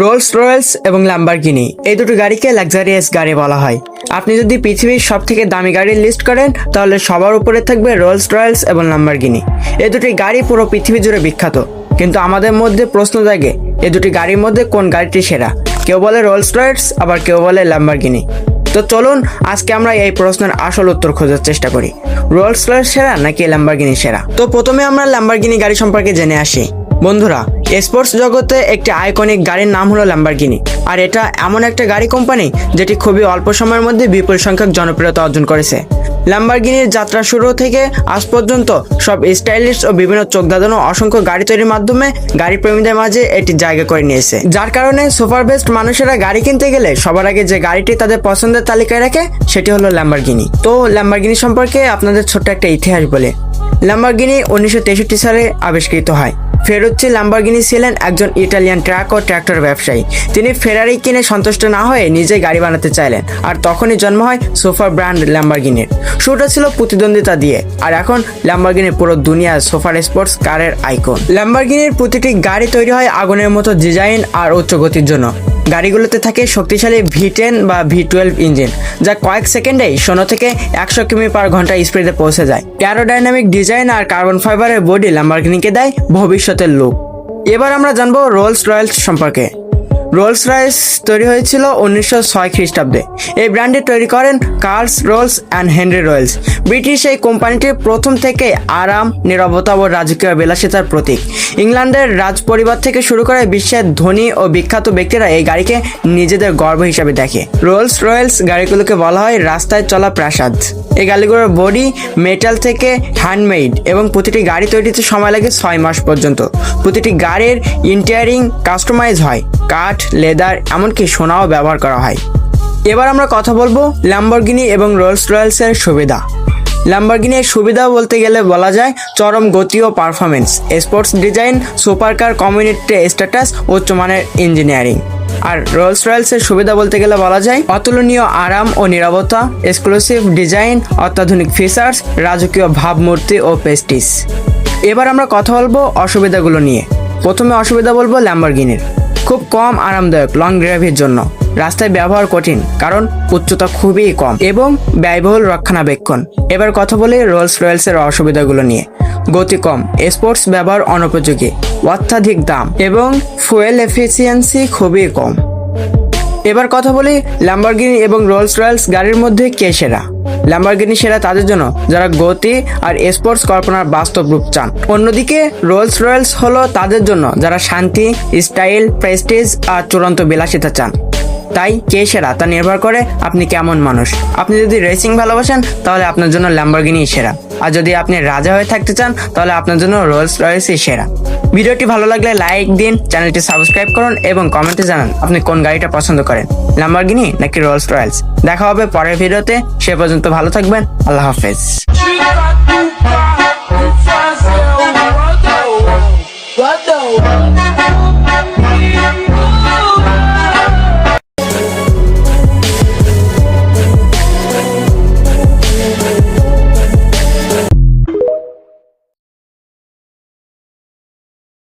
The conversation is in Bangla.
রোলস রয়েলস এবং ল্যাম্বারগিনি এই দুটো গাড়িকে লাক্সারিয়াস গাড়ি বলা হয়। আপনি যদি পৃথিবীর সব থেকে দামি গাড়ির লিস্ট করেন, তাহলে সবার উপরে থাকবে রোলস রয়েলস এবং ল্যাম্বারগিনি এই দুটি গাড়ি পুরো পৃথিবী জুড়ে বিখ্যাত। কিন্তু আমাদের মধ্যে প্রশ্ন জাগে এই দুটি গাড়ির মধ্যে কোন গাড়িটি সেরা? কেউ বলে রোলস রয়েলস আবার কেউ বলে ল্যাম্বারগিনি তো চলুন, আজকে আমরা এই প্রশ্নের আসল উত্তর খোঁজার চেষ্টা করি। রোলস রয়েলস সেরা নাকি ল্যাম্বারগিনি সেরা? তো প্রথমে আমরা ল্যাম্বারগিনি গাড়ি সম্পর্কে জেনে আসি। বন্ধুরা স্পোর্টস জগতে একটি আইকনিক গাড়ির নাম হলো ল্যাম্বারগিনি। আর এটা এমন একটা গাড়ি কোম্পানি যেটি খুবই অল্প সময়ের মধ্যে বিপুল সংখ্যক জনপ্রিয়তা অর্জন করেছে। ল্যাম্বারগিনির যাত্রা শুরু থেকে আজ পর্যন্ত সব স্টাইলিশ ও বিভিন্ন চোখ ধাঁধানো অসংখ্য গাড়ি তৈরির মাধ্যমে গাড়ি প্রেমীদের মাঝে এটি জায়গা করে নিয়েছে। যার কারণে সুপার বেস্ট মানুষেরা গাড়ি কিনতে গেলে সবার আগে যে গাড়িটি তাদের পছন্দের তালিকায় রাখে, সেটি হলো ল্যাম্বারগিনি। তো ল্যাম্বারগিনি সম্পর্কে আপনাদের ছোট্ট একটা ইতিহাস বলে। ল্যাম্বারগিনি উনিশশো তেষট্টি সালে আবিষ্কৃত হয়। ফেরুচ্চি ল্যাম্বরগিনি ছিলেন একজন ইটালিয়ান ট্রাক ও ট্র্যাক্টর ব্যবসায়ী। তিনি ফেরারি কিনে সন্তুষ্ট না হয়ে নিজে গাড়ি বানাতে চাইলেন আর তখনই জন্ম হয় সোফার ব্র্যান্ড ল্যাম্বারগিনির। শুরুটা ছিল প্রতিদ্বন্দ্বিতা দিয়ে আর এখন ল্যাম্বরগিনি পুরো দুনিয়ার সোফার স্পোর্টস কারের আইকন। ল্যাম্বারগিনির প্রতিটি গাড়ি তৈরি হয় আগুনের মতো ডিজাইন আর উচ্চ গতির জন্য। গাড়িগুলোতে থাকে শক্তিশালী ভি টেন বা ভি টুয়েলভ ইঞ্জিন, যা কয়েক সেকেন্ডেই ষোলো থেকে একশো কিমি পার ঘণ্টা স্পিডে পৌঁছে যায়। অ্যারোডাইনামিক ডিজাইন আর কার্বন ফাইবারের বডি ল্যাম্বার্গিনিকে দেয় ভবিষ্যতের লুক এবার আমরা জানব রোলস রয়েলস সম্পর্কে। রোলস রয়েস তৈরি হয়েছিল উনিশশো ছয় খ্রিস্টাব্দে। এই ব্র্যান্ডে তৈরি করেন Charles Rolls and Henry Royce British এই কোম্পানিটি প্রথম থেকে আরাম, নিরবতা ও রাজকীয় বিলাসিতার প্রতীক। ইংল্যান্ডের রাজ পরিবার থেকে শুরু করে বিশ্বের ধনী ও বিখ্যাত ব্যক্তিরা এই গাড়িকে নিজেদের গর্ব হিসাবে দেখে। রোলস রয়েলস গাড়িগুলোকে বলা হয় রাস্তায় চলা প্রাসাদ। এই গাড়িগুলোর বডি মেটাল থেকে হ্যান্ডমেড এবং প্রতিটি গাড়ি তৈরিতে সময় লাগে ছয় মাস পর্যন্ত। প্রতিটি গাড়ির ইন্টিয়ারিং কাস্টমাইজ হয়। কাঠ, লেদার, এমনকি সোনাও ব্যবহার করা হয়। এবার আমরা কথা বলব ল্যাম্বরগিনি এবং রোলস রয়েলসের সুবিধা। ল্যাম্বরগিনির সুবিধা বলতে গেলে বলা যায় চরম গতি ও performance sports design supercar community status উচ্চমানের ইঞ্জিনিয়ারিং আর রোলস রয়েলসের সুবিধা বলতে গেলে বলা যায় অতুলনীয় আরাম ও নিরাপত্তা এক্সক্লুসিভ ডিজাইন অত্যাধুনিক ফিচার্স রাজকীয় ভাবমূর্তি ও পেস্টিস এবার আমরা কথা বলব অসুবিধাগুলো নিয়ে। প্রথমে অসুবিধা বলব ল্যাম্বরগিনির খুব কম আরামদায়ক লং ড্রাইভের জন্য। রাস্তায় ব্যবহার কঠিন, কারণ উচ্চতা খুবই কম এবং ব্যয়বহুল রক্ষণাবেক্ষণ। এবার কথা বলি রোলস রয়েলসের অসুবিধাগুলো নিয়ে। গতি কম স্পোর্টস ব্যবহার অনুপযোগী, অত্যাধিক দাম এবং ফুয়েল এফিসিয়েন্সি খুবই কম। এবার কথা বলি ল্যাম্বরগিনি এবং রোলস রয়েলস গাড়ির মধ্যে কে সেরা? ল্যাম্বরগিনি সেরা তাদের জন্য যারা গতি আর স্পোর্টস কল্পনার বাস্তব রূপ চান। অন্যদিকে রোলস রয়েলস হলো তাদের জন্য যারা শান্তি স্টাইল প্রেস্টিজ আর চূড়ান্ত বিলাসিতা চান। তাই কে সেরা তা নির্ভর করে, আপনি কেমন মানুষ? আপনি যদি রেসিং ভালোবাসেন, তাহলে আপনার জন্য ল্যাম্বরগিনি সেরা। আর যদি আপনি রাজা হয়ে থাকতে চান, তাহলে আপনার জন্য রোলস রয়েসই সেরা। ভিডিওটি ভালো লাগলে লাইক দিন, চ্যানেলটি সাবস্ক্রাইব করুন এবং কমেন্টে জানান আপনি কোন গাড়িটা পছন্দ করেন ল্যাম্বরগিনি নাকি রোলস রয়েলস দেখা হবে পরের ভিডিওতে, সে পর্যন্ত ভালো থাকবেন, আল্লাহ হাফেজ।